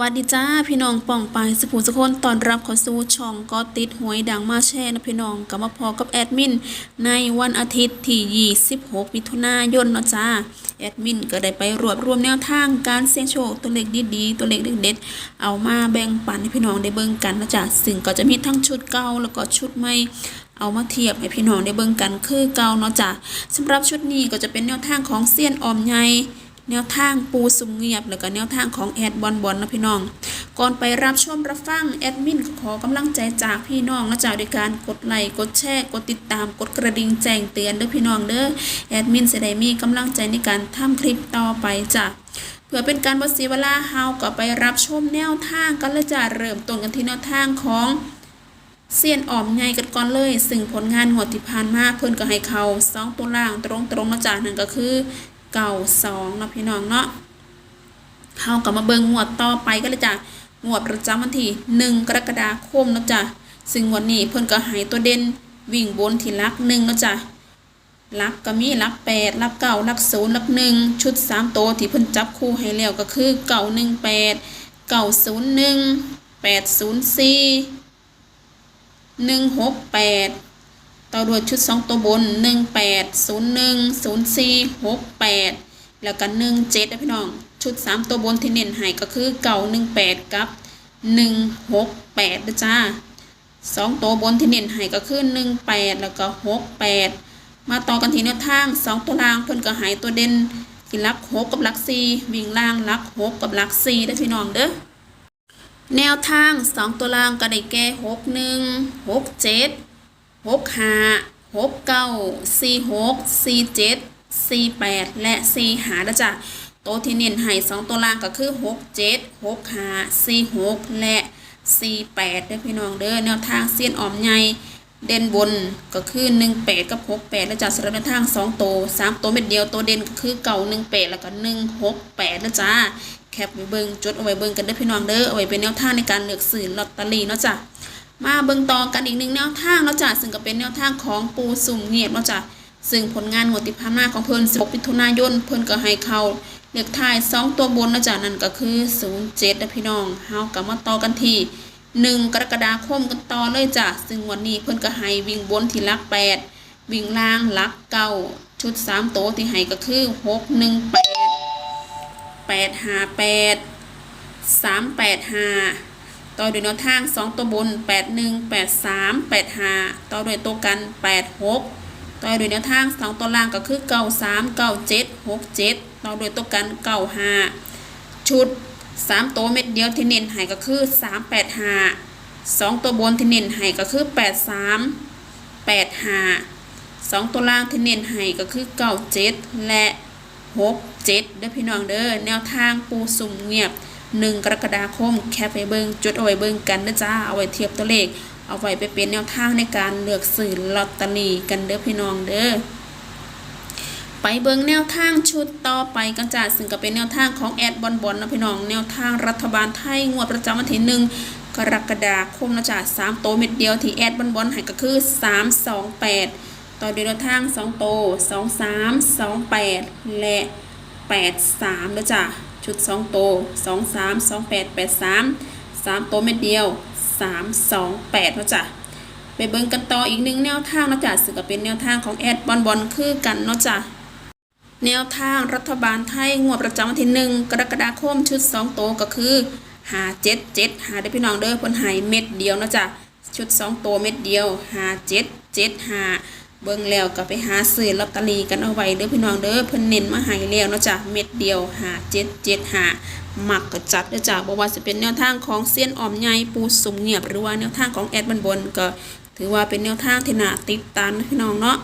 วัสดีจ้าพี่น้องป่องไปายสุภูสุคนตอนรับเข้าสู่ช่องก็ติดหวยดังมาแช่นะพี่น้องกลับมาพอกับแอดมิน ในวันอาทิตย์ที่ 26 มิถุนายนเนาะจ้าแอดมินก็ได้ไปรวบรวมแนวทางการเสี่ยงโชคตัวเลขดีๆตัวเลขเด็ดๆเอามาแบ่งปันให้พี่น้องได้เบิ่งกันนะจ้าซึ่งก็จะมีทั้งชุดเก่าแล้วก็ชุดใหม่เอามาเทียบให้พี่น้องได้เบิ่งกันคือเก่าเนาะจ้ะสำหรับชุดนี้ก็จะเป็นแนวทางของเซียนออมใหญ่ แนวทางปูสุมเงียบ แล้วก็แนวทางของแอดบอลบอลนะพี่น้อง ก่อนไปรับชมรับฟังแอดมินขอกำลังใจจากพี่น้องนะจ๊ะด้วยการกดไลค์กดแชร์กดติดตามกดกระดิ่งแจ้งเตือนเด้อพี่น้องเด้อแอดมินจะได้มีกำลังใจในการทำคลิปต่อไปจ้ะเพื่อเป็นการบ่เสียเวลาเฮาก็ไปรับชมแนวทางกันลยจ้ะเริ่มต้นกันที่แนวทางของเซียนอ่อมใหญ่กันก่อนเลย ซึ่งผลงานงวที่ผ่านมาเพิ่นก็ให้เขาสองตัวล่างตรงตรงๆนะจ๊ะนั่นก็คือ เก่าสองเนาะพี่น้องเนาะเฮาก็มาเบิ่งงวดต่อไปกันเลยจ้ะงวดประจำวันที่หนึ่งกรกฎาคมเนาะจ๊ะซึ่งวันนี้เพิ่นก็ให้ตัวเด่นวิ่งบนที่ลักหนึ่งเนาะจ๊ะลักก็มีลักแปดลักเก้าลักศูนย์ลักหนึ่งชุดสามตัวที่เพิ่นจับคู่ให้แล้วก็คือเก่าหนึ่งแปดเก่าศูนย์หนึ่งแปดศูนย์สี่หนึ่งหกแปด ต่อด้วยชุดสองตัวบนหนึ่งแปดศูนย์หนึ่งศูนย์สี่หกแปดแล้วก็หนึ่งเจ็ดนะพี่น้อง ชุดสามตัวบนที่เน้นให้ก็คือเก่าหนึ่งแปดกับหนึ่งหกแปดนะจ้าสองตัวบนที่เน้นให้ก็คือหนึ่งแปดแล้วก็หกแปดมาต่อกันที่แนวทางสองตัวล่างเพิ่นก็หายตัวเด่นที่ลักหกกับลักสี่วิ่งล่างลักหกกับลักสี่นะพี่น้องเด้อแนวทางสองตัวล่างก็ได้แก่หก หนึ่งหกห้าหกเก้าสี่หกสี่เจ็ดสี่แปดและสี่หานะจ๊ะโตที่เน้นให้สองตัวล่างก็คือหกเจ็ดหกห้าสี่หกและสี่แปดเด้อพี่น้องเด้อแนวทางเสี้ยนออมใหญ่เด่นบนก็คือหนึ่งแปดกับหกแปดแล้วจ้ะสำหรับแนวทางสองตัวสามตัวเม็ดเดียวตัวเด่นก็คือเก่าหนึ่งแปดแล้วก็หนึ่งหกแปดนะจ้าแคปไว้เบิ่งจดเอาไว้เบิ่งกันเด้อพี่น้องเด้อเอาไว้เป็นแนวทางในการเลือกซื้อลอตเตอรี่เนาะจ้ะ มาเบิ่งต่อกันอีกหนึ่งแนวทางเนาะจ้ะซึ่งก็เป็นแนวทางของปูสุ่มเงียบเนาะจ้ะซึ่งผลงานงวดที่ผ่านมาของเพิ่น16มิถุนายนเพิ่นก็ให้เขาเลขท้าย 2 ตัวบนเนาะจ้ะนั่นก็คือ 07นะพี่น้องเฮาก็มาต่อกันที่ 1 กรกฎาคมกันต่อเลยจ้ะซึ่งวันนี้เพิ่นก็ให้วิ่งบนที่ลัก 8 วิ่งล่างลักเก้าชุด3ตัวที่ให้ก็คือ 6 1 8 858 385 ต่อด้วยแนวทางสองตัวบนแปดหนึ่งแปดสามแปดห้าต่อด้วยตัวกันแปดหกต่อด้วยแนวทางสองตัวล่างก็คือเก้าสามเก้าเจ็ดหกเจ็ดต่อด้วยตัวกันเก้าห้าชุดสามตัวเม็ดเดียวที่เน้นให้ก็คือสามแปดห้าสองตัวบนที่เน้นให้ก็คือแปดสามแปดห้าสองตัวล่างที่เน้นให้ก็คือเก้าเจ็ดและหกเจ็ดเด้อพี่น้องเด้อแนวทางปูสุ่มเงียบ หนึ่งกรกฎาคมแคปไปเบิงจดเอาไว้เบิงกันนะจ้าเอาไว้เทียบตัวเลข เอาไว้ไปเป็นแนวทางในการเลือกซื้อลอตเตอรี่กันเด้อพี่น้องเด้อไปเบิงแนวทางชุดต่อไปกันจ้าซึ่งก็เป็นแนวทางของแอดบอลบอลนะพี่น้องแนวทางรัฐบาลไทยงวดประจำวันที่หนึ่งกรกฎาคมนะจ้าสามโตเม็ดเดียวที่แอดบอลบอลให้ก็คือสามสองแปดต่อเด้วยแนวทางสองโตสองสามสองแปดและแปดสามแล้วจ้ะ ชุดสองโตสองสามสองแปดแปดสามสามโตเม็ดเดียวสามสองแปดแล้วจ้ะไปเบิ่งกันต่ออีกหนึ่งแนวทางเนาะจ้ะซึ่งก็เป็นแนวทางของแอดบอลบอลคือกันเนาะจ้ะแนวทางรัฐบาลไทยงวดประจำวันที่หนึ่งกรกฎาคมชุดสองโตก็คือหาเจ็ดเจ็ดหาได้พี่น้องเด้อเพิ่นหายเม็ดเดียวเนาะจ้ะชุดสองโตเม็ดเดียวหาเจ็ดเจ็ดหา เบิ่งแล้วก็ไปหาซื้อลอตเตอรี่กันเอาไว้เด้อพี่น้องเด้อเพิ่นเน้นมาให้แล้วเนาะจ้ะเม็ดเดียวหาเจ็ดเจ็ดหามักก็จัดเด้อจ้ะบ่ว่าจะเป็นแนวทางของเซียนออมใหญ่ปูสุ่มเงียบหรือว่าแนวทางของแอดบันบนก็ ถือว่าเป็นแนวทางที่น่าติดตามนะพี่น้องเนาะ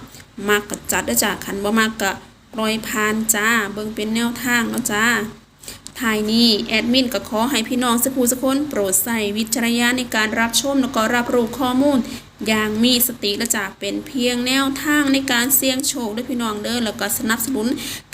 มักก็จัดเด้อจ้ะคันบ่มักก็ปล่อยผ่านจ้าเบิ่งเป็นแนวทางเนาะจ้าท้ายนี้แอดมินก็ขอให้พี่น้องสักผู้สักคนโปรดใส่วิจารณญาณในการรับชมแล้วก็รับรู้ข้อมูล อย่างมีสติและจะเป็นเพียงแนวทางในการเสี่ยงโชคด้วยพี่น้องเด้อแล้วก็สนับสนุน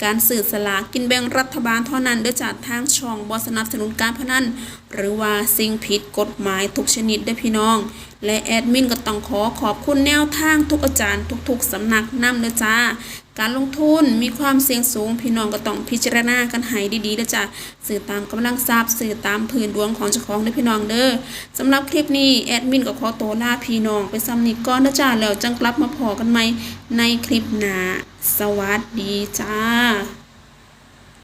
การสื่อสลากกินแบ่งรัฐบาลเท่านั้นเด้อจากทางช่องบอสนับสนุนการพนันหรือว่าสิ่งผิดกฎหมายทุกชนิดด้วยพี่น้อง และแอดมินก็ต้องขอขอบคุณแนวทางทุกอาจารย์ทุกๆสำนักนำเด้อจ้า การลงทุนมีความเสี่ยงสูง พี่น้องก็ต้องพิจารณากันให้ดีๆเด้อจ้าสื่อตามกำลังทรัพย์สื่อตามพื้นดวงของเจ้าของเด้อพี่น้องเด้อสำหรับคลิปนี้แอดมินก็ขอตัวลาพี่น้องไปซ้ำนี้ก่อนเด้อจ้าแล้วจังกลับมาพอกันใหม่ในคลิปหน้าสวัสดีจ้า